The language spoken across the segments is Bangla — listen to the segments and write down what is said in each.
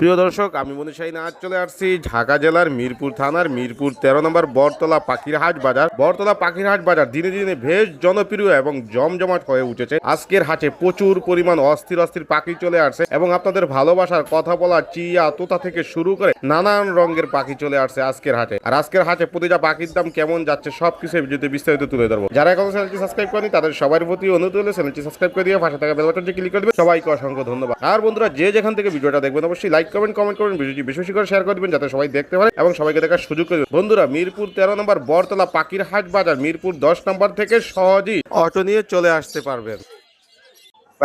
প্রিয় দর্শক, আমি মনীষাই আজ চলে আসছি ঢাকা জেলার মিরপুর থানার মিরপুর তেরো নম্বর বরতলা পাখিরহাট বাজার। বরতলা পাখিরহাট বাজার দিনে দিনে বেশ জনপ্রিয় এবং জমজমাট হয়ে উঠেছে। আজকের হাটে প্রচুর পরিমাণ অস্থির অস্থির পাখি চলে আসছে এবং আপনাদের ভালোবাসার কথা বলা চিয়া তোতা থেকে শুরু করে নানান রঙের পাখি চলে আসছে আজকের হাটে। আর আজকের হাটে প্রতিটা পাখির দাম কেমন যাচ্ছে সবকিছু ভিডিওতে বিস্তারিত তুলে ধরবো। যারা এখনও চ্যানেলটি সাবস্ক্রাইব করেনি তাদের সবার প্রতি অনুরোধ হলে চ্যানেলটি সাবস্ক্রাইব করে দিয়ে পাশে থাকা বেল বাটনটি ক্লিক করে দেবেন সবাইকে অসংখ্য ধন্যবাদ। আর বন্ধুরা, যে যেখান থেকে ভিডিওটা দেখবেন, অবশ্যই লাইক কমেন্ট কমেন্ট করবেন ভিডিওটি বেশি বেশি করে শেয়ার করে দিবেন যাতে সবাই দেখতে পারে এবং সবাইকে দেখার সুযোগ করে বন্ধুরা মিরপুর তেরো নম্বর বরতলা পাখির হাট বাজার মিরপুর দশ নম্বর থেকে সহজেই অটো নিয়ে চলে আসতে পারবেন।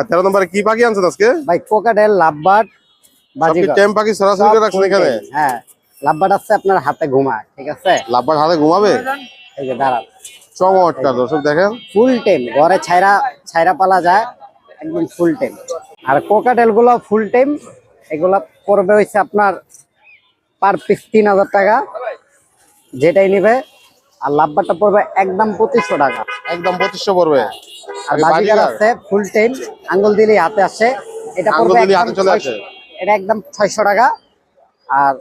তেরো নম্বরে কি পাখি আনছেন আজকে? ভাই কোকাডেল লাভবার্ড টেম পাখি সরাসরি করে রাখছেন এখানে? হ্যাঁ। লাভবার্ড আছে আপনার হাতে ঘুমায় ঠিক আছে? লাভবার হাতে ঘুমাবে? এই যে দাঁড়ান। চমৎকার দর্শক দেখেন। ফুল টেম ঘরে ছাইরা ছাইরা পালা যায় একদম ফুল টেম। আর কোকাডেলগুলো ফুল টেম এগুলা পড়বে হচ্ছে আপনার পার পিস তিন হাজার টাকা। যেটাই নিবে আর লাভবারটা পড়বে একদম পঁচিশশো টাকা। একদম পঁচিশশো পড়বে। আর আর বাজিগার? আছে ফুল টেম আঙ্গুল দিলেই হাতে আসে। এটা পড়বে একদম হাতে চলে 600 আসে। এটা একদম ছয়শো টাকা। আর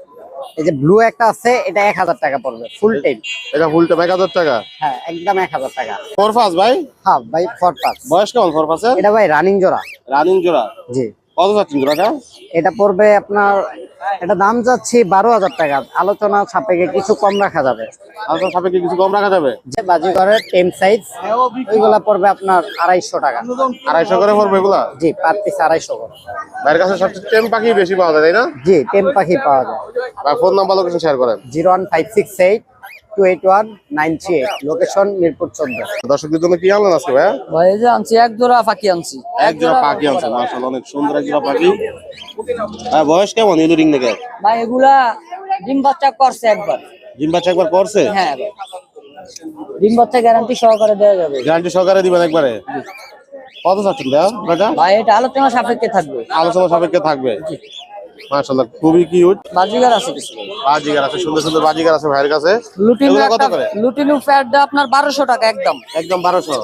এই যে ব্লু একটা আছে এটা এক হাজার টাকা পড়বে ফুল টেম এটা ফুলটা এক হাজার টাকা? হ্যাঁ একদম এক হাজার টাকা। ফোর ফাস ভাই? হ্যাঁ ভাই ফোর পাস বয়স কেমন ফোর ফাসের এটা ভাই রানিং জোড়া। রানিং জোড়া? জি। কত যাচ্ছেন জোড়াটা এটা পড়বে আপনার এটা দাম যাচ্ছি বারো হাজার টাকা। আলোচনা সাপেক্ষে কিছু কম রাখা যাবে। আপনার সাপেক্ষে কিছু কম রাখা যাবে? যে বাজিগরের টেন সাইজ ওইগুলা পড়বে আপনার আড়াইশো টাকা। আড়াইশো করে পড়বে এগুলা? জি পার পিস আড়াইশো করে। ভাইয়ের কাছে সবচেয়ে টেম পাখি বেশি পাওয়া যায় তাই না? জি টেন পাখি পাওয়া যায়। ফোন নাম্বার লোকেশন শেয়ার করেন। Zero one five six eight two eight one nine three eight location Mirpur চোদ্দ দর্শকদের জন্য কি আনলেন আজকে ভাইয়া? ভাই যে আনছি এক জোড়া ফাঁকি আনছি। এক জোড়া পাখি আনছে মাশাআল্লাহ অনেক সুন্দর এক জোড়া পাখি। হ্যাঁ বয়স কেমন রিং থেকে? ভাই এগুলা ডিম বাচ্চা করছে একবার। বাচ্চা একবার করছে? হ্যাঁ ভাই। ডিম বাচ্চা গ্যারান্টি সহকারে দেওয়া যাবে। গ্যারান্টি সহকারে দিবেন একবারে? কত চাচ্ছেন ভাই এটা আলোচনা সাপেক্ষে থাকবে। আলোচনা সাপেক্ষে থাকবে। মাশাআল্লাহ। খুবই কিউট বাজিগার আছে কিছু। বাজিগার আছে সুন্দর সুন্দর বাজিগার আছে ভাইয়ের কাছে। লুটিনু কত করে? লুটিনু প্যাড আপনার বারোশো টাকা একদম। একদম বারোশো।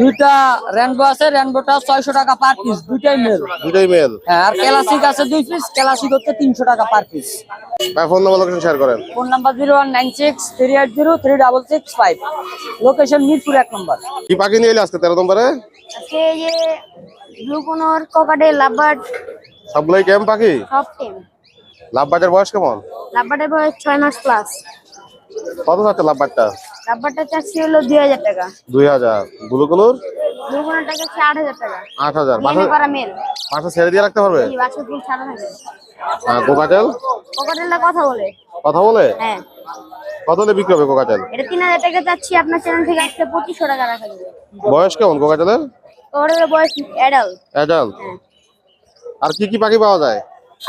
দুইটা রেনবো আছে রেনবোটা ছয়শো টাকা পার পিস দুইটাই মেল দুটোই মেল হ্যাঁ আর ক্লাসিক আছে দুই পিস ক্লাসিক হচ্ছে তিনশো টাকা পার পিস ভাই ফোন নাম্বার লোকেশন শেয়ার করেন। Phone number zero one nine six three eight zero three double six five. Location Mirpur এক নম্বর। কি পাখি নিয়ে এলে আজকে তেরো নম্বরে? আজকে এই যে ব্লু কোনর লাভবার্ড সবগুলোই কেম পাখি? সব টিম। লাভবাটের বয়স কেমন? লাভবার্ডের বয়স ছয় মাস প্লাস কত চাচ্ছে লাভবাটটা লাভবার্ডটা চাচ্ছি হলো দুই হাজার টাকা। দুই হাজার। বুলুকুনুর ব্লু কোনরটা চাচ্ছি আট হাজার টাকা। আট হাজার। ডিএনএ করা মেল মাসে ছেড়ে দিয়ে রাখতে পারবে? এই বাচ্চা ফুল ছাড়া থাকে হ্যাঁ কোকাটেল? ককাটেলটা কথা বলে। কথা বলে? হ্যাঁ। কত হলে বিক্রি হবে কোকাটেল? এটা তিন হাজার টাকা চাচ্ছি আপনার চ্যানেল থেকে আজকে পঁচিশশো টাকা রাখা যাবে। বয়স কেমন কোকাটেলের? ককাটেলের বয়স অ্যাডাল অ্যাডাল্ট হ্যাঁ। আর কি কি পাখি পাওয়া যায়?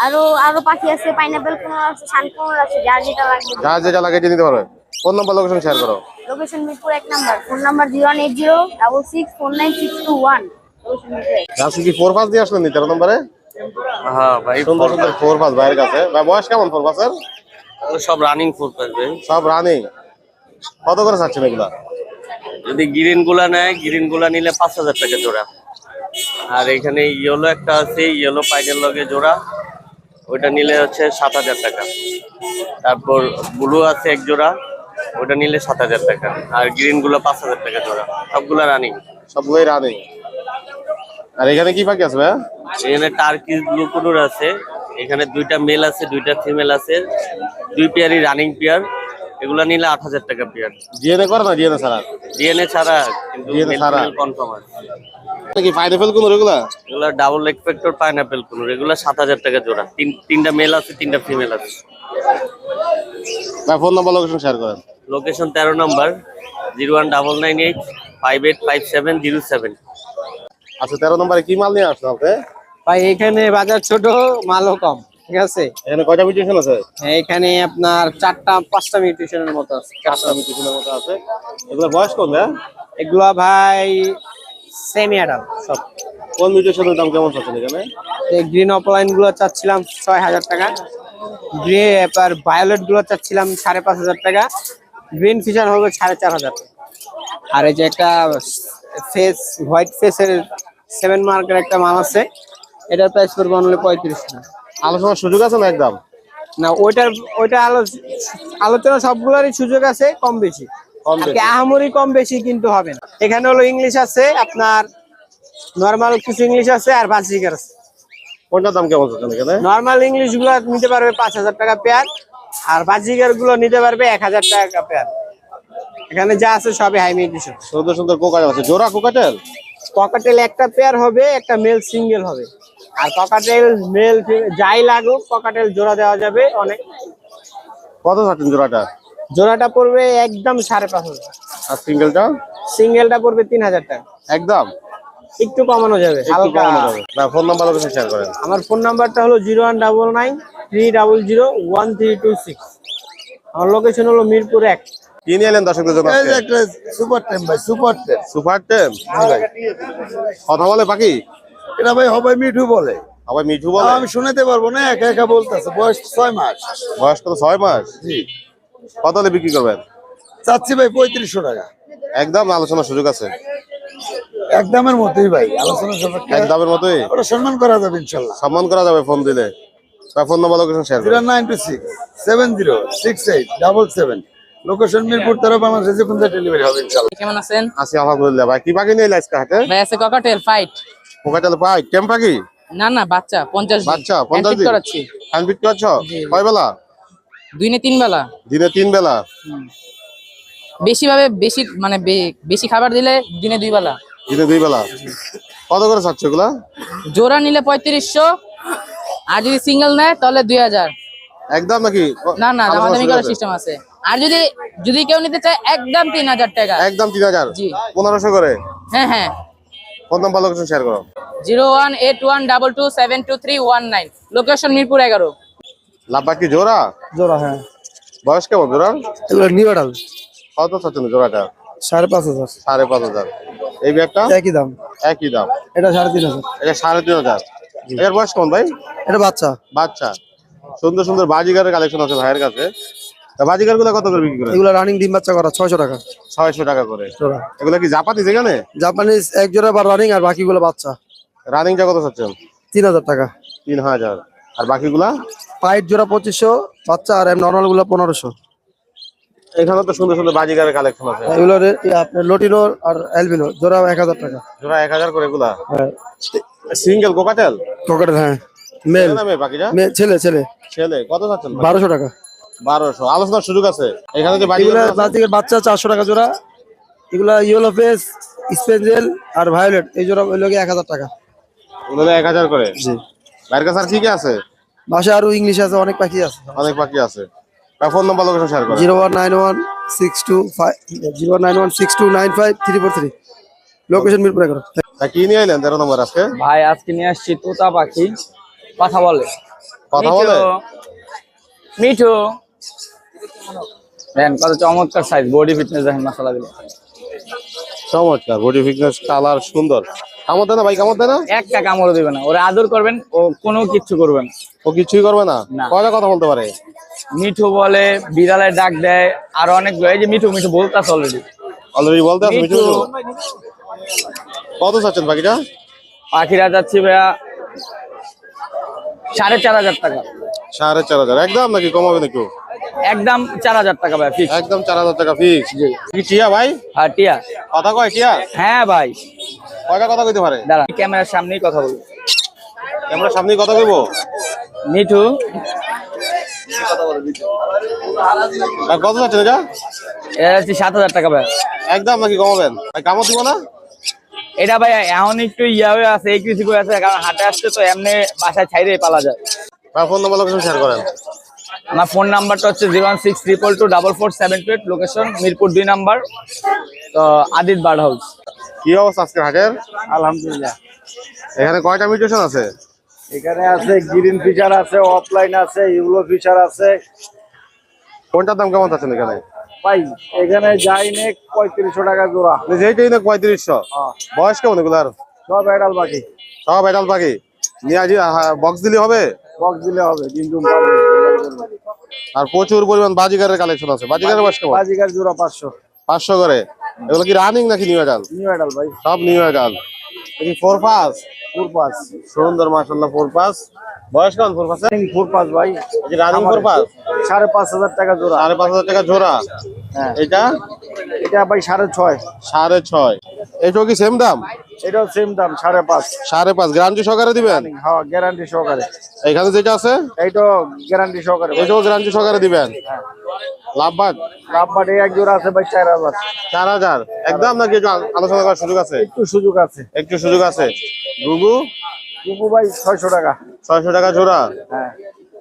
আরও আরও পাখি আছে পাইনাপেল কোনর আছে সান কোনর আছে যার যেটা লাগবে। যা যেটা লাগে যে নিতে পারবে। ফোন নাম্বার লোকেশন শেয়ার করো। লোকেশন মিরপুর এক number. Phone number zero one eight zero double six four nine six two one location কি ফোর পাস দিয়ে আসলেন নি তেরো নম্বরে? হ্যাঁ ভাই সুন্দর সুন্দর ফোর পাস ভাইয়ের কাছে। ভাই বয়স কেমন ফোর পাসের সব রানিং ফুড পাবে সব রানিং কত করে চাচ্ছেন এগুলা? যদি গ্রিনগুলা নেয় গ্রিনগুলা নিলে পাঁচ হাজার টাকা জোড়া। আর এখানে ইয়েলো একটা আছে ইয়েলো পাইনের লগে জোড়া। ওইটা নিলে হচ্ছে সাত হাজার টাকা। তারপর ব্লু আছে এক জোড়া ওটা নিলে সাত হাজার টাকা। আর গ্রিনগুলো পাঁচ হাজার টাকা জোড়া। সবগুলা রানিং সবগুলোই রানিং আর এখানে কি পাখি আছে ভাইয়া? এখানে টার্কিস ব্লু কুনুর আছে। এখানে দুইটা মেল আছে দুইটা ফিমেল আছে। দুই পেয়ারই রানিং পেয়ার এগুলা নিলে আট হাজার টাকা পেয়ার ডিএনএ করে না? জিএনএ ছাড়া? ডিএনএ ছাড়া কিন্তু। কনফার্ম আছে। পাইনাপেল কোন এগুলা এগুলা ডাবল পাইনাপেল কুনুর এগুলা সাত হাজার টাকা জোড়া। তিন তিনটা মেল আছে তিনটা ফিমেল আছে। ভাই ফোন নাম্বার লোকেশন শেয়ার করেন। লোকেশন তেরো নম্বর zero one double nine eight five eight five seven zero seven আচ্ছা তেরো নম্বরে কি মাল নিয়ে আসছেন আপনি? ভাই এখানে বাজার ছোট মালও কম ঠিক আছে? এখানে কয়টা মিউটেশন আছে? এখানে আপনার চারটা পাঁচটা মিউটেশনের মতো আছে। চারটা মিউটেশনের মতো আছে। এগুলো বয়স কোন ভাইয়া এগুলো ভাই সেমি অ্যাডাল সব। কোন মিউটেশনের দাম কেমন চাচ্ছেন এখানে? গ্রিন অফলাইনগুলো চাচ্ছিলাম ছয় হাজার টাকা। গ্রে এবার ভায়োলেটগুলো চাচ্ছিলাম সাড়ে পাঁচ হাজার টাকা। গ্রিন ফিচার হবে সাড়ে চার হাজার। আর এই যে একটা ফেস হোয়াইট ফেসের সেভেন মার্কের একটা মাল আছে। এটার প্রাইস পড়বে অনলি পঁয়ত্রিশ টাকা আলোচনার সুযোগ আছে না একদম? না ওইটার ওইটা আলো- আলোচনা সবগুলোরই সুযোগ আছে কম বেশি। আর আহামরি কম বেশি কিন্তু হবে না। এখানে হলো ইংলিশ আছে আপনার নর্মাল কিছু ইংলিশ আছে আর আছে। কোনটার দাম কেমন এখানে? নর্মাল ইংলিশগুলো নিতে পারবে পাঁচ হাজার টাকা পেয়ার আর বাজিকারগুলো নিতে পারবে এক হাজার টাকা পেয়ার এখানে যা আছে সবই হাই মিউটেশন সুন্দর সুন্দর কোকাটেল আছে। জোড়া কোকাটেল ককাটেল একটা পেয়ার হবে একটা মেল সিঙ্গেল হবে। আর ককাটেল মেল যাই লাগুক ককাটেল জোড়া দেওয়া যাবে অনেক। কত চাচ্ছেন জোড়াটা? জোড়াটা পড়বে একদম সাড়ে পাঁচ হাজার। আর সিঙ্গেলটা? সিঙ্গেলটা পড়বে তিন হাজার টাকা। একদম? একটু কমানো যাবে হালকা। না ফোন নাম্বার শেয়ার করেন। আমার ফোন নাম্বারটা হলো zero one double nine three double zero one three two six. আমার লোকেশন হলো মিরপুর এক। কি নিয়ে এলেন দর্শকদের জন্য এই যে একটা সুপার টেম ভাই সুপার টেম সুপার টেম কথা বলে পাখি? এটা ভাই হবে মিঠু বলে। আবার মিঠু বলে? আমি শোনাতে পারব না একা একা বলতেছে বয়স ছয় মাস। বয়স কত ছয় মাস? কত হলে বিক্রি করবেন? চাচ্ছি ভাই পঁয়ত্রিশশো টাকা। একদম আলোচনার সুযোগ আছে। একদমের মতোই ভাই আলোচনা সাপেক্ষে এক দামের মতোই? ওটা সম্মান করা যাবে ইনশাল্লাহ। সম্মান করা যাবে ফোন দিলে। বা ফোন নাম্বার লোকেশন শেয়ার করেন। Nine two six seven zero six eight double seven. Location Mirpur তেরো বাংলাদেশে যে কোনো ডেলিভারি হবে ইনশাল্লাহ। কেমন আছেন? আছি আলহামদুলিল্লাহ ভাই। কি পাখি নিয়ে এলে আজকে হাতে ভাই আছে ককাটেল ফাইট পোকাটাল পাই কেম পাখি না না বাচ্চা পঞ্চাশ দিন। বাচ্চা Hand পঞ্চাশ feed দিন? করাচ্ছি। হ্যান্ড ফিট করছ? কয় বেলা দুই নে তিন বেলা? দিনে তিন বেলা? বেশি ভাবে বেশি মানে বেশি খাবার দিলে দিনে দুই বেলা? দিনে দুই বেলা? কত করে চাচ্ছ এগুলা? জোড়া নিলে পঁয়ত্রিশশো আর যদি সিঙ্গেল নেয় তাহলে দুই হাজার। একদম নাকি? না না দামাদামি করার সিস্টেম আছে। আর যদি যদি কেউ নিতে চায় একদম তিন হাজার টাকা। একদম তিন হাজার? জি। পনেরোশো করে? হ্যাঁ হ্যাঁ। ফোন নাম্বার লোকেশন শেয়ার করো। Zero one eight one double two seven two three one nine. Location Mirpur এগারো। লাভবা কি জোড়া? জোড়া হ্যাঁ। বয়স কেমন জোড়া? এগুলো নিউ অ্যাডাল কত চাচ্ছেন জোড়াটা? সাড়ে পাঁচ হাজার। সাড়ে পাঁচ হাজার। এই ব্যাগটা? একই দাম। একই দাম। এটা সাড়ে তিন হাজার। এটা সাড়ে তিন হাজার। এর বয়স কেমন ভাই? এটা বাচ্চা। বাচ্চা। সুন্দর সুন্দর বাজিগারের কালেকশন আছে ভাইয়ের কাছে। তা বাজিগারগুলো কত করে বিক্রি করে এগুলো রানিং ডিম বাচ্চা করা ছয়শো টাকা। ছয়শো টাকা করে। এগুলো কি জাপানি যেখানে জাপানিজ এক জোড়া বা রানিং আর বাকিগুলো বাচ্চা। রানিংটা কত চাচ্ছেন? তিন হাজার টাকা। তিন হাজার। আর বাকিগুলা? পাইট জোড়া পঁচিশশো বাচ্চা আর নর্মালগুলো পনেরোশো। এখানে তো সুন্দর সুন্দর বাজিগারের কালেকশন আছে। এগুলো আপনার লটিনো আর অ্যালবিনো জোড়া এক হাজার টাকা। জোড়া এক হাজার করে এগুলা? হ্যাঁ। সিঙ্গেল কোকাটেল পকেটের হ্যাঁ। মেল ছেলে ছেলে ছেলে। ছেলে কত চাচ্ছেন? বারোশো টাকা। বারোশো। আলোচনার সুযোগ আছে? এখানে যে এগুলা বাচ্চা চারশো টাকা জোড়া। এগুলা ইয়েলো ফেস স্পেঞ্জেল আর ভায়োলেট এই জোড়া ওই লোকে এক হাজার টাকা। ওগুলো এক হাজার করে? জি। বাইরের কাছে আর কি কি আছে? বাসায় আরও ইংলিশ আছে অনেক পাখি আছে। অনেক পাখি আছে। ফোন নাম্বার লোকেশন শেয়ার করেন। Zero one nine one six two five zero nine one six two nine five three four three. Location Mirpur তা কি নিয়ে এলেন তেরো নম্বর আজকে? ভাই আজকে নিয়ে আসছি তোতা পাখি। কথা বলে। কথা বলে? মিঠু। দেখেন কত চমৎকার সাইজ বডি ফিটনেস দেখেন মাসালা গুলো চমৎকার বডি ফিটনেস কালার সুন্দর। কামড় দেয় না ভাই কামড় দেয় না? একটা দিবে না। ওরা আদর করবেন ও কোনো কিচ্ছু করবেন ও কিছুই করবে না। কয়টা কথা বলতে পারে? মিঠু বলে বিড়ালের ডাক দেয় আর অনেক এই যে মিঠু মিঠু বলতাছে অলরেডি অলরেডি মিঠু। কত চাচ্ছেন পাখিরা যাচ্ছি ভাইয়া সাড়ে চার হাজার টাকা। সাড়ে চার হাজার। একদম নাকি কমাবেন একটু একদম চার হাজার টাকা ভাই ফিক্স একদম চার হাজার টাকা ফিক্স টিয়া ভাই? টিয়া। কথা কয় টিয়া? হ্যাঁ ভাই। কয়টা কথা কইতে পারে? দাঁড়া ক্যামেরার সামনেই কথা বলব আমরা সামনে কথা কইবো? মিঠু। কত চাচ্ছেন এটা এটা হচ্ছে সাত হাজার টাকা ভাই। একদম নাকি কমাবেন? ভাই কামড় দিব না? এটা ভাই এখন একটু ইয়া হয়ে আছে এই কিছু করে আছে কারণ হাটে আসছে তো এমনি বাসায় ছাইরে পালা যায়। ভাই ফোন নাম্বার লোকেশন শেয়ার করেন। আমার ফোন নাম্বারটা হচ্ছে zero one six triple two double four seven two eight location Mirpur দুই নাম্বার তো আদিত বার্ড হাউস। কি অবস্থা আজকে হাটের? আলহামদুলিল্লাহ। এখানে কয়টা মিউটেশন আছে? এখানে আছে গ্রিন ফিচার আছে অফলাইন আছে ইউলো ফিচার আছে। কোনটার দাম কেমন চাচ্ছেন এখানে? ভাই এখানে যাই নে পঁয়ত্রিশশো টাকা জোড়া। যেইটাই না পঁয়ত্রিশশো। বয়স কেমন এগুলার? সব অ্যাডাল পাখি। সব এটাল পাখি। নিয়ে বক্স দিলে হবে? বক্স দিলে হবে ডিম ডুম পারবে আর প্রচুর পরিমাণ বাজিগারের কালেকশন আছে। বাজিগারের বয়স কেমন? বাজিকার জোড়া পাঁচশো। পাঁচশো করে। এগুলো কি রানিং নাকি নিউ এডাল নিউ অ্যাডাল ভাই। সব নিউ এডাল এই ফোর পাস ফোর পাস সুন্দর মাশাআল্লাহ ফোর পাস বয়স কেমন ফোর পাসে ফোর পাস ভাই। এই রানিং ফোর পাস সাড়ে পাঁচ হাজার টাকা জোড়া। সাড়ে পাঁচ হাজার টাকা জোড়া। হ্যাঁ। এটা এটা ভাই সাড়ে ছয়। সাড়ে ছয়। এটাও কি সেম দাম? এটাও সেম দাম সাড়ে পাঁচ। সাড়ে পাঁচ গ্যারান্টি সহকারে দিবেন? হ্যাঁ গ্যারান্টি সহকারে। এখানে যেটা আছে? এইটাও গ্যারান্টি সহকারে। এটাও গ্যারান্টি সহকারে দিবেন? লাভবাট লাভবাট এই এক জোড়া আছে ভাই চার হাজার। চার হাজার? একদম নাকি আলোচনা করার সুযোগ আছে? একটু সুযোগ আছে। একটু সুযোগ আছে। গুগু? গুগু ভাই ছয়শো টাকা। ছয়শো টাকা জোড়া? হ্যাঁ।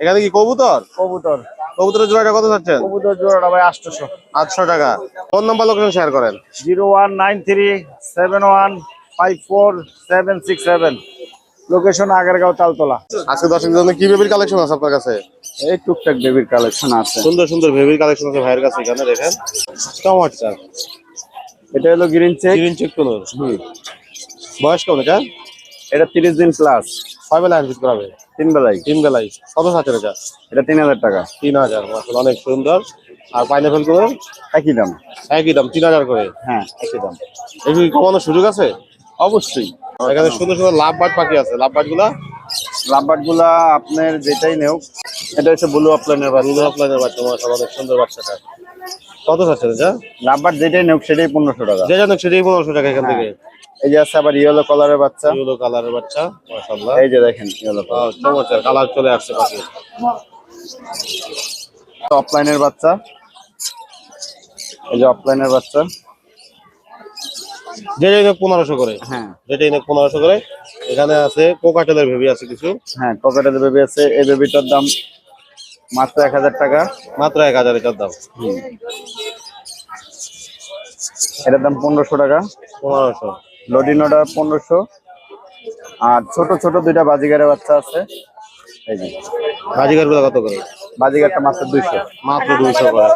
এখানে কি কবুতর? কবুতর। কবুতরের জোড়াটা কত যাচ্ছে কবুতর জোড়াটা ভাই 800 800 টাকা। ফোন নাম্বার লোকেশন শেয়ার করেন। 0193717 five four seven six seven location Agargaon Taltola আজকে দর্শকদের জন্য কি বেবির কালেকশন আছে আপনার কাছে? এই টুকটাক বেবির কালেকশন আছে। সুন্দর সুন্দর বেবির কালেকশন আছে ভাইয়ের কাছে এখানে দেখেন। চমৎকার এটা হলো green cheek green cheek conure বয়স কেমন এটা? এটা তিরিশ দিন প্লাস ছয় বেলা হারভিস করাবে তিন বেলায় তিন বেলাই। কত সাথে এটা? এটা তিন হাজার টাকা। তিন হাজার আসলে অনেক সুন্দর। আর পাইনাপেলগুলো একই দাম। একই দাম তিন হাজার করে। হ্যাঁ একই দাম। এগুলি কমানোর সুযোগ আছে? অবশ্যই। এখানে সুন্দর সুন্দর লাভবাট পাখি আছে। লাভবাটগুলা লাভবাটগুলা আপনার যেটাই নেও এটা হচ্ছে ব্লু আপলাইনের বাচ্চা রুদু অফলাইনের বাচ্চা মাশাআল্লাহ অনেক সুন্দর বাচ্চাটা। কত চাচ্ছে এটা? লাভবাট যেটাই নেও সেটাই পনেরোশো টাকা। যে জানুক সেটাই পনেরোশো টাকা এখান থেকে। এই যে আছে আবার ইয়েলো কালারের বাচ্চা। ইউলো কালারের বাচ্চা মাশাআল্লাহ। এই যে দেখেন ইয়েলো চমৎকার। কালার চলে আসছে পাখি অফলাইনের বাচ্চা। এই যে অফলাইনের বাচ্চা। যে যাই হোক পনেরোশো করে। হ্যাঁ। যেটাই হোক পনেরোশো করে। এখানে আছে কোকাটেলের ভেবি আছে কিছু। হ্যাঁ পকেটের বেবি আছে। এই বেবিটার দাম মাত্র এক হাজার টাকা। মাত্র এক হাজার এটার দাম। এটার দাম পনেরোশো টাকা। পনেরোশো। লডিনোটা পনেরোশো। আর ছোট ছোট দুইটা বাজিগারের বাচ্চা আছে। এই যে। বাজিগারগুলো কত করে? বাজিগারটা মাত্র দুইশো। মাত্র দুইশো করে।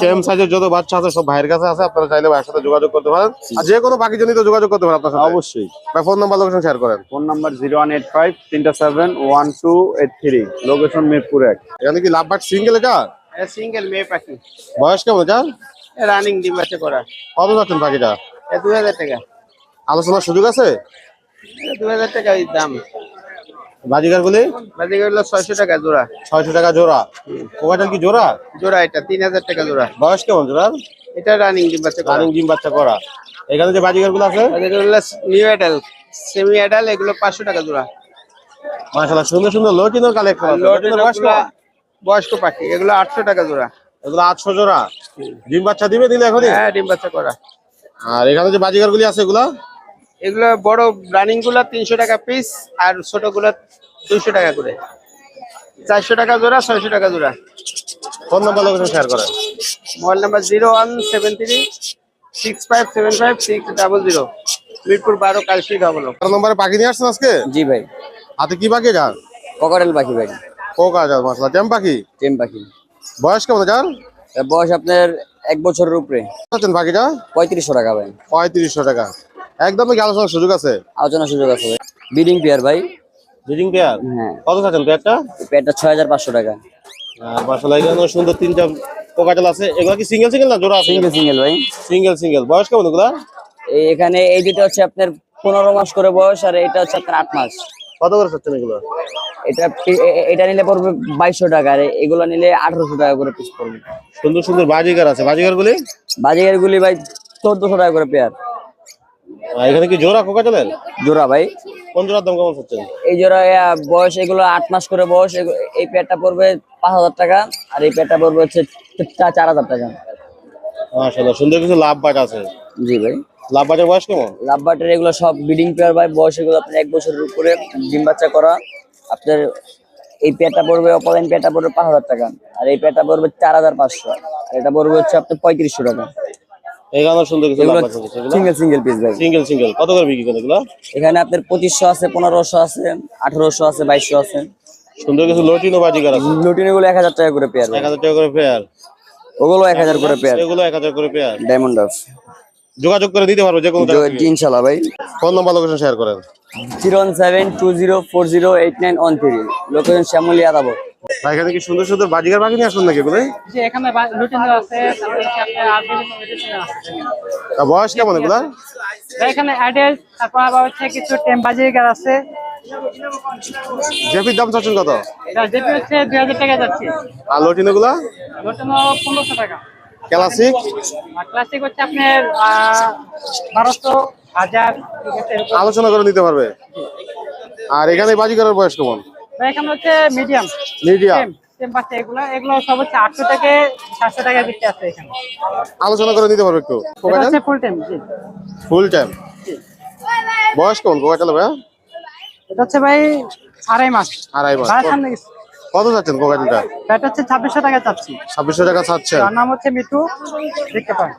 সেম সাইজের যত বাচ্চা আছে সব ভাইয়ের কাছে আছে আপনারা চাইলে ভাইয়ের সাথে যোগাযোগ করতে পারেন। আর যে কোনো পাখি জনিত যোগাযোগ করতে পারেন আপনার সাথে। অবশ্যই। ভাই ফোন নাম্বার লোকেশন শেয়ার করেন। Phone number zero one eight five তিনটা seven one two eight three. Location Mirpur এক। এখানে কি লাভ বাট সিঙ্গেল এটা সিঙ্গেল মেয়ে পাখি। বয়স কেমন এটা রানিং ডিম আছে করা। কত যাচ্ছেন পাখিটা? দু হাজার টাকা। আলোচনার সুযোগ আছে? দু হাজার টাকা দাম। ছয়শো টাকা জোড়া। ছয়শো টাকা জোড়া। কি জোড়া? জোড়া এটা তিন হাজার টাকা জোড়া। বয়স কেমন জোড়া? এটা রানিং ডিম ডিম বাচ্চা করা। এখানে যে বাজিগারগুলো আছে নিউ সেমি এগুলো পাঁচশো টাকা জোড়া। মাশাআল্লাহ সুন্দর সুন্দর কালেকশন আছে। বয়স্ক? পাখি এগুলো আটশো টাকা জোড়া। এগুলো আটশো জোড়া। ডিম বাচ্চা দিবে দিলে এখনই? হ্যাঁ ডিম বাচ্চা করা। আর এখানে যে বাজিগার গুলি আছে এগুলা? এগুলো বড় রানিংগুলা তিনশো টাকা পিস আর ছোটগুলা দুইশো টাকা করে। চারশো টাকা জোড়া ছয়শো টাকা জোড়া। ফোন নাম্বার লোকেশন শেয়ার করেন। Mobile number zero one seven three six five seven five six double zero. Mirpur বারো কালশি তার নম্বরে পাখি নিয়ে আসছেন আজকে? জি ভাই। হাতে কি পাখি যান ককাটেল পাখি ভাই। কোকা যান মাসলা টেম পাখি? টেম পাখি। বয়স কেমন যান বয়স আপনার এক বছরের উপরে। আছেন পাখিটা? পঁয়ত্রিশশো টাকা ভাই। পঁয়ত্রিশশো টাকা। একদমই আলোচনার সুযোগ আছে। আলোচনার সুযোগ আছে ভাই। বিডিং পেয়ার ভাই। ব্রিডিং পেয়ার হ্যাঁ। কত আছেন পেয়ারটা পেয়ারটা ছয় হাজার পাঁচশো টাকা। এখানে সুন্দর তিনটা কোকাটেল আছে। এগুলো কি সিঙ্গেল সিঙ্গেল না জোড়া আছে? সিঙ্গেল সিঙ্গেল ভাই। সিঙ্গেল সিঙ্গেল বয়স কেমন এগুলা এই এখানে এই দুটো হচ্ছে আপনার পনেরো মাস করে বয়স আর এটা হচ্ছে আপনার আট মাস। কত করে চাচ্ছেন এগুলো? এটা এটা নিলে পড়বে বাইশশো টাকা আর এগুলো নিলে আঠারোশো টাকা করে পিস পড়বে। সুন্দর সুন্দর বাজিগার আছে। বাজিগার গুলি বাজিগার গুলি ভাই চোদ্দশো টাকা করে পেয়ার এখানে কি জোড়া কোকাটেলের জোড়া ভাই। কোন জোড়ার দাম কেমন চাচ্ছেন? এই জোড়া বয়স এগুলো আট মাস করে বয়স। এই পেয়ারটা পড়বে পাঁচ হাজার টাকা আর এই পেয়ারটা পড়বে হচ্ছে চার হাজার টাকা। সুন্দর কিছু লাভ বাট আছে। জি ভাই। লাভ বাটের বয়স কেমন? লাভবাটের এগুলো সব ব্রিডিং পেয়ার ভাই বয়স এগুলো আপনার এক বছরের উপরে ডিম বাচ্চা করা। আপনার এই পেয়ারটা পড়বে অপলাইন পেয়ারটা পড়বে পাঁচ হাজার টাকা আর এই পেয়ারটা পড়বে চার হাজার পাঁচশো আর এটা পড়বে হচ্ছে আপনার পঁয়ত্রিশশো টাকা। এখানে সুন্দর কিছু সিঙ্গেল সিঙ্গেল পিস ভাই। সিঙ্গেল সিঙ্গেল কত করে বিক্রি করেন এগুলো? এখানে আপনার পঁচিশশো আছে পনেরোশো আছে আঠারোশো আছে বাইশশো আছে। সুন্দর কিছু লটিনো বাজিগার আছে। লুটিন এগুলো এক হাজার টাকা করে পেয়ার এক হাজার টাকা করে পেয়ার ওগুলো এক হাজার করে পেয়ার এগুলো এক হাজার করে পেয়ার ডায়মন্ড ডাফ যোগাযোগ করে দিতে পারব যে কোনো ইনশাল্লাহ ভাই। ফোন নাম্বার লোকেশন শেয়ার করেন। Zero one seven two zero four zero eight nine one three. Location Shyamoli Adabor. ভাই এখানে কি সুন্দর সুন্দর বাজিকার পাখি নিয়ে নাকি এগুলো যে এখানে লুটিন আছে তারপরে আপনার আর বিভিন্ন মেডিসিন আছে। বয়স কেমন এগুলা? এখানে অ্যাডাল্ট তারপর আবার হচ্ছে কিছু টেম্পাজিকার আছে। জেপির দাম চাচ্ছেন কত? এটা হচ্ছে দুই হাজার টাকা যাচ্ছে। আর লটিন এগুলা? লুটিন পনেরোশো টাকা। ক্লাসিক? ক্লাসিক হচ্ছে আপনার বারোশো হাজার। আলোচনা করে নিতে পারবে। আর এখানে বাজি বাজিকারের বয়স কেমন? এখানে হচ্ছে মিডিয়াম মিডিয়াম আলোচনা করে নিতে পারবে একটু। ফুল টাইম বয়স কেমন কোকাটেল এটা হচ্ছে ভাই আড়াই মাস। আড়াই মাস। কত চাচ্ছেন কোকাটেলটা এটা হচ্ছে ছাব্বিশশো টাকা চাচ্ছি। ছাব্বিশশো টাকা তার নাম হচ্ছে মিঠু দেখতে পারেন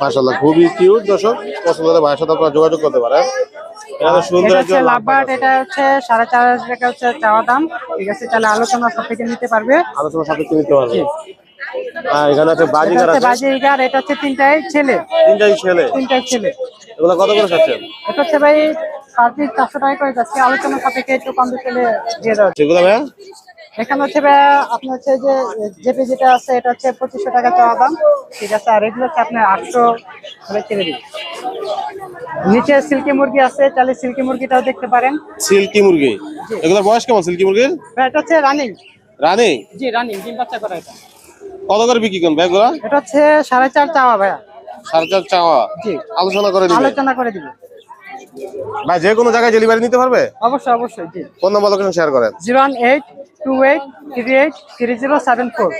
মাশাল্লাহ খুবই কিউট দর্শক। পছন্দ হলে ভাইয়ের সাথে আপনারা যোগাযোগ করতে পারেন। এটা হচ্ছে লাভবার্ড এটা হচ্ছে সাড়ে চার হাজার টাকা হচ্ছে চাওয়া দাম। ঠিক আছে তাহলে আলোচনা থেকে নিতে পারবে। আলোচনা সাপেক্ষে নিতে পারবে। হ্যাঁ এখানে আছে এটা হচ্ছে আছে বাজিগার এটা হচ্ছে তিনটাই ছেলে। তিনটাই ছেলে। তিনটাই ছেলে। এগুলো কত করে চাচ্ছেন এটা হচ্ছে ভাই পার পিস চারশো টাকা করে যাচ্ছে। আলোচনা সাপেক্ষে একটু কম বেশি দিয়ে দেওয়া সেগুলো এখানে হচ্ছে ভাই আপনার হচ্ছে যে জেপি যেটা আছে এটা হচ্ছে পঁচিশশো টাকা চাওয়া দাম। ঠিক আছে আর এগুলো হচ্ছে আপনার আটশো হলে ছেড়ে দিন নিচে সিল্কি মুরগি আছে তাহলে সিল্কি মুরগিটাও দেখতে পারেন। সিল্কি মুরগি? এগুলোর বয়স কেমন সিল্কি মুরগির? এটা হচ্ছে রানিং। রানী? জি রানিং ডিম বাচ্চা করা এটা। কত করে বিক্রি করেন ব্যাগগুলো এটা হচ্ছে সাড়ে চার চাওয়া ভাইয়া। সাড়ে চার চাওয়া। জি। আলোচনা করে দিবে আলোচনা করে দিব ভাই যে কোনো জায়গায় ডেলিভারি নিতে পারবে? অবশ্যই অবশ্যই জি। ফোন নাম্বার লোকেশন শেয়ার করেন। Zero one eight two eight three eight three zero seven four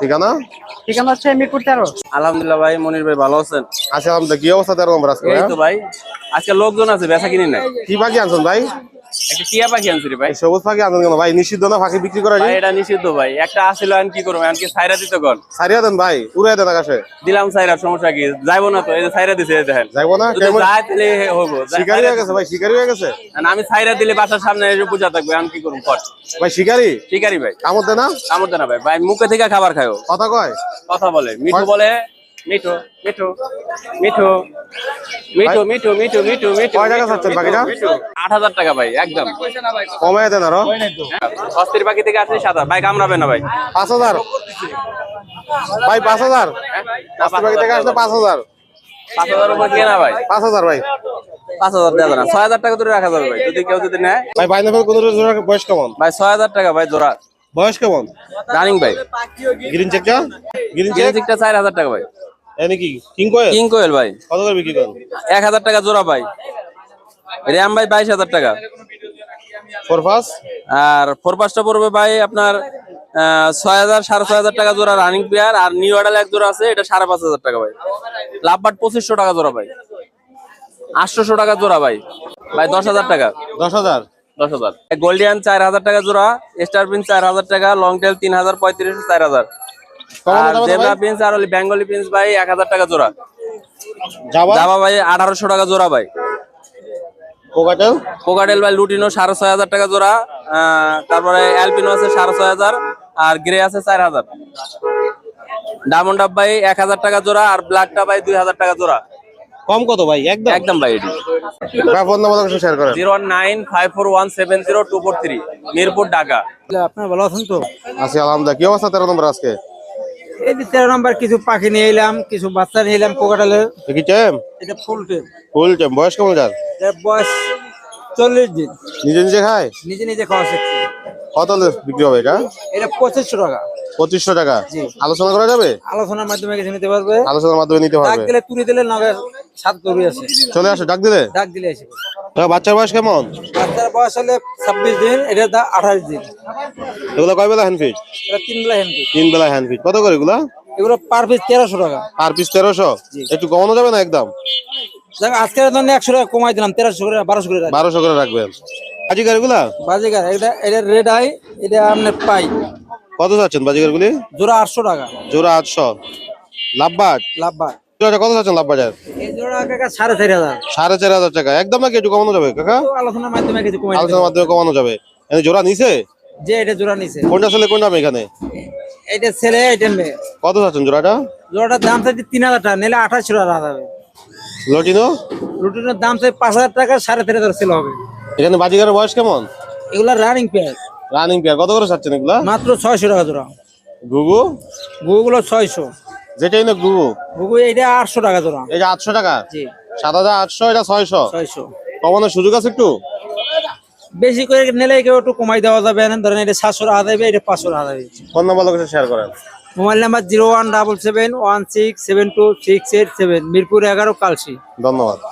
ঠিকানা? ঠিকানা হচ্ছে মিরপুর তেরো। আলহামদুলিল্লাহ ভাই মনির ভাই ভালো আছেন? আচ্ছা কি অবস্থা তেরো নম্বর আজকে এই তো ভাই আজকে লোকজন আছে বেচা কিনি নাই। কি পাখি আনছেন ভাই? একটা টিয়া পাখি আনছি রে ভাই। সবুজ পাখি আনছেন কেন? ভাই নিষিদ্ধ না? পাখি বিক্রি করা ভাই এটা নিষিদ্ধ ভাই। একটা আসিল আন কি করব? আনকি সাইরা দিতে দেন ভাই উড়াই দেন আকাশে। দিলাম সাইরা সমস্যা কি? যাইবো না তো এই যে সাইরা দিছে দেখেন। যাইবো না? যদি কেমন? যায় তাহলে হব শিকারি হয়ে গেছে ভাই শিকারি হয়ে গেছে? আমি সাইরা দিলে বাসার সামনে এসে পূজা থাকবে আমি কি করব? ভাই শিকারি? শিকারি ভাই। কামড় কামড় ভাই। ভাই মুখে থেকে খাবার খায়ও কথা কয়? কথা বলে। মিঠু বলে মিঠু মিঠু মিঠু মিঠু মিঠু মিঠু মিঠু মিঠু কয় টাকা চাচ্ছেন পাখিটা? আট হাজার টাকা ভাই একদম। কমায় দেন আরও। অস্থির পাখি থেকে আসলে সাদা ভাই কামড়াবে না ভাই। পাঁচ হাজার। ভাই পাঁচ হাজার। পাঁচ পাখি থেকে আসলে পাঁচ হাজার। পাঁচ হাজার উপর কে না ভাই। পাঁচ হাজার ভাই। পাঁচ হাজার দেওয়া না। ছয় হাজার টাকা ধরে রাখা যাবে ভাই। যদি কেউ যদি নেয়। ভাই পাইনাপেল কোন জোড়া বয়স কেমন? ভাই ছয় হাজার টাকা ভাই জোড়া। বয়স কেমন? রানিং ভাই। গ্রিন চেকটা গ্রিন চেক জেনেটিকটা চার হাজার টাকা ভাই। এনে কি? কিং কয়েল কিং কোয়েল ভাই। কত করে বিক্রি করেন? টাকা জোড়া ভাই। র্যাম ভাই বাইশ হাজার টাকা। ফোর পাস আর ফোর পাঁচটা পড়বে ভাই আপনার ছয় হাজার সাড়ে ছয় হাজার টাকা জোড়া রানিং প্লেয়ার আর নিউ অর্ডার এক জোড়া আছে এটা সাড়ে পাঁচ হাজার টাকা ভাই। লাভবাট পঁচিশশো টাকা জোড়া ভাই। আটশোশো টাকা জোড়া ভাই। ভাই দশ হাজার টাকা। দশ হাজার? দশ হাজার। গোল্ডিয়ান চার হাজার টাকা জোড়া স্টারপিন চার হাজার টাকা লং টেল তিন হাজার পঁয়ত্রিশ চার হাজার। আর জেব্রা পিন্স আর হলি বেঙ্গলি পিন্স ভাই এক হাজার টাকা জোড়া। যাবা জাবা ভাই আঠারোশো টাকা জোড়া ভাই। কোকাটেল? কোকাটেল ভাই লুটিনো সাড়ে ছয় হাজার টাকা জোড়া আহ, তারপরে অ্যালপিনো আছে সাড়ে ছয় হাজার আর গ্রে আছে চার হাজার। ডায়মন্ড আপ ভাই এক হাজার টাকা জোড়া আর ব্ল্যাকটা ভাই দুই হাজার টাকা জোড়া। কম কত ভাই? একদম? একদম ভাই এটি। ফোন নাম্বার শেয়ার করেন। Zero nine five four one seven zero two four three Mirpur Dhaka. আপনার ভালো আছেন তো? আছি আলহামদুলিল্লাহ। কি অবস্থা তেরো নম্বর আজকে? এই যে তেরো নম্বর কিছু পাখি নিয়ে এলাম কিছু বাচ্চা নিয়ে এলাম কোকাটালের কি টাইম এটা ফুল টেম ফুল টাইম বয়স কেমন যার? বয়স চল্লিশ দিন। নিজে নিজে খায়? নিজে নিজে খাওয়া শিখছে। কত বিক্রি হবে এটা? এটা পঁচিশশো টাকা। পঁচিশশো টাকা। আলোচনা করা যাবে? আলোচনার মাধ্যমে কিছু নিতে পারবে। আলোচনার মাধ্যমে নিতে ডাক পারবে। দিলে তুলি দিলে সাত গরু আছে। চলে আসো ডাক দিলে? ডাক দিলে আসবে বাচ্চার বয়স কেমন? বাচ্চার বয়স হলে ছাব্বিশ দিন এটা দা- আঠাশ দিন। এগুলো কয় বেলা হ্যান্ড ফিট এটা তিন বেলা হ্যান্ড তিন বেলা হ্যান্ড ফিট কত করে এগুলা? এগুলো পার পিস তেরোশো টাকা। আর পিস তেরোশো? একটু কমানো যাবে না একদম? দেখ আজকের জন্য একশো টাকা কমাই দিলাম তেরোশো করে বারোশো করে বারোশো করে রাখবেন বাজিকার এগুলা? বাজিকার এটা এটা রেড আই এটা আপনার পাই। কত যাচ্ছেন বাজিকার গুলি জোড়া আটশো টাকা। জোড়া আটশো। লাভবাট? লাভবা জোড়াটা কত সাড়ে চারি হাজার। সাড়ে চার হাজার টাকা। একদম নাকি একটু কমানো যাবে কাকা? তো আলোচনার মাধ্যমে কিছু আলোচনার মাধ্যমে কমানো যাবে। জোড়া নিছে? যে এটা জোড়া নিছে। কোনটা ছেলে কোনটা মেয়ে এখানে? এটা ছেলে এটা মেয়ে। কত জোড়াটা? জোড়াটার দাম চাইছে তিন হাজার টাকা নিলে লটিনো? দাম চাই পাঁচ হাজার টাকা সাড়ে হাজার সেল হবে। এখানে বয়স কেমন? এগুলা রানিং পেয়ার রানিং পেয়ার কত করে চাচ্ছেন এগুলা? মাত্র ছয়শো টাকা জোড়া। গুগু গুগুলো ছয়শো। যেটাই না গুগু? গুগু এটা আটশো টাকা জোড়া। এটা আটশো টাকা? জি। সাত হাজার আটশো এটা ছয়শো? ছয়শো। কমানোর সুযোগ আছে একটু? বেশি করে নিলে কেউ একটু কমাই দেওয়া যাবে। ধরেন এটা সাতশো টাকা দেবে এটা পাঁচশো টাকা দেবে। ফোন নাম্বার লোকেশন শেয়ার করেন। Mobile number zero one double seven one six seven two six eight seven Mirpur এগারো কালসি ধন্যবাদ।